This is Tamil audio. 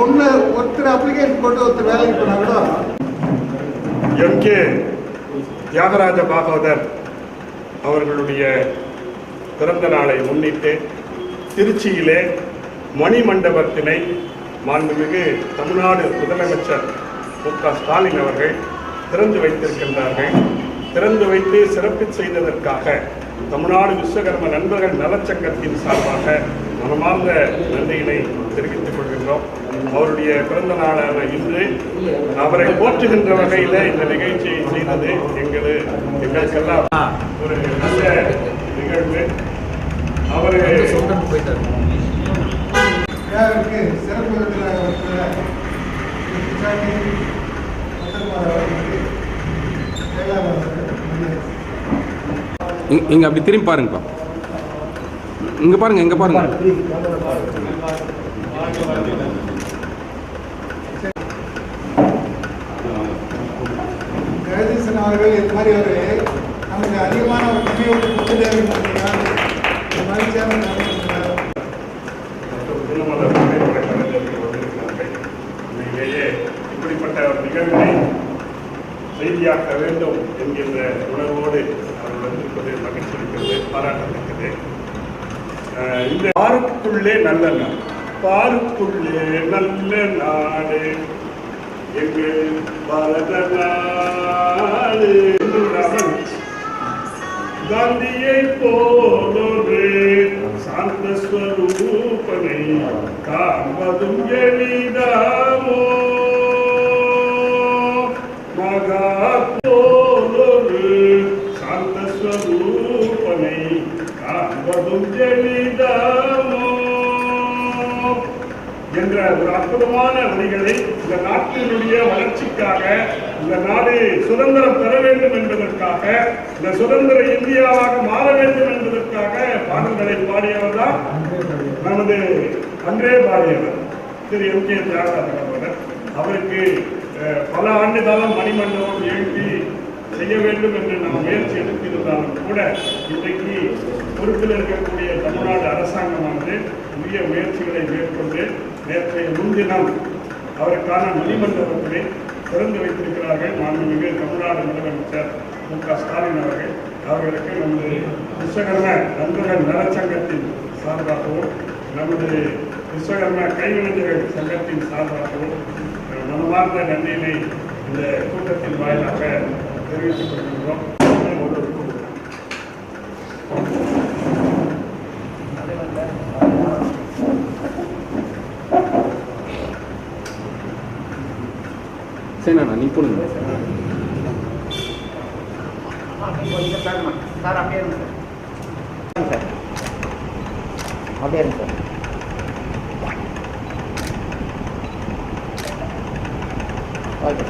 ஒன்று ஒருத்தர் அப்ளிகேஷன் போட்டு ஒருத்தர் வேலைக்கு போனா கூட எம் கே தியாகராஜ பாகவதர் அவர்களுடைய பிறந்த நாளை முன்னிட்டு திருச்சியிலே மணிமண்டபத்தினை மாண்புமிகு தமிழ்நாடு முதலமைச்சர் மு க ஸ்டாலின் அவர்கள் திறந்து வைத்திருக்கின்றார்கள். திறந்து வைத்து சிறப்பு செய்ததற்காக தமிழ்நாடு விஸ்வகர்ம நண்பர்கள் நலச்சங்கத்தின் சார்பாக மனமார்ந்த நன்றியினை தெரிவித்துக் கொள்கின்றோம். அவருடைய பிறந்த நாளான இன்று அவரை போற்றுகின்ற வகையில் இந்த நிகழ்ச்சியை செய்தது எங்களு எங்களுக்கெல்லாம் ஒரு நல்ல நிகழ்வு. அவரு சிறப்பு இங்க அப்படி திரும்பி பாருங்கப்பா. இங்க பாருங்க இங்க பாருங்க. ஜெகதீசன் அவர்கள் இது மாதிரி ஒரு நமக்கு அதிகமான ஒரு நினைவு கொடுத்துட்டே இருக்கிறார் இது மாதிரி சேர்ந்து இப்படிப்பட்ட ஒரு நிகழ்வினை செய்தியாக்க வேண்டும் என்கின்ற உணர்வோடு அவர் வந்திருப்பது மகிழ்ச்சி இருக்கிறது பாராட்டத்தக்கது. இந்த பாருக்குள்ளே நல்ல நாள். பாருக்குள்ளே நல்ல நாடு எங்கள் பரத நாடு காந்தியை போலொரு சாந்த ஸ்வரூபனை காண்பதும் எளிதாமோ? மகா போலொரு சாந்த ஸ்வரூபனை காண்பதும் எளி என்ற ஒரு அற்புதமான வரிகளை இந்த நாட்டினுடைய வளர்ச்சிக்காக இந்த நாடு சுதந்திரம் பெற வேண்டும் என்பதற்காக இந்த சுதந்திர இந்தியாவாக மாற வேண்டும் என்பதற்காக பாடல்களை பாடியவர் தான் நமது அன்றே பாடியவர் திரு எம் கே தியாகராஜன் அவருக்கு பல ஆண்டு காலம் மணிமண்டபம் எழுப்பி செய்ய வேண்டும் என்று நாம் முயற்சி எடுத்திருந்தாலும் கூட இன்றைக்கு பொறுப்பில் இருக்கக்கூடிய தமிழ்நாடு அரசாங்கமானது உரிய முயற்சிகளை மேற்கொண்டு நேற்றைய முன்தினம் அவருக்கான மணிமண்டபத்தினை திறந்து வைத்திருக்கிறார்கள் மாண்புமிகு தமிழ்நாடு முதலமைச்சர் மு க ஸ்டாலின் அவர்கள். அவர்களுக்கு நமது விஸ்வகர்ம நண்பர்கள் நலச்சங்கத்தின் சார்பாகவும் நமது விஸ்வகர்ம கைவினைஞர்கள் சங்கத்தின் சார்பாகவும் மனமார்ந்த நன்றியினை இந்த கூட்டத்தின் வாயிலாக தெரிவித்துக் கொள்கின்றோம் ஒரு நீ போடுங்க. சார் அப்படியே இருங்க சார். அப்படியே இருங்க சார். ஓகே.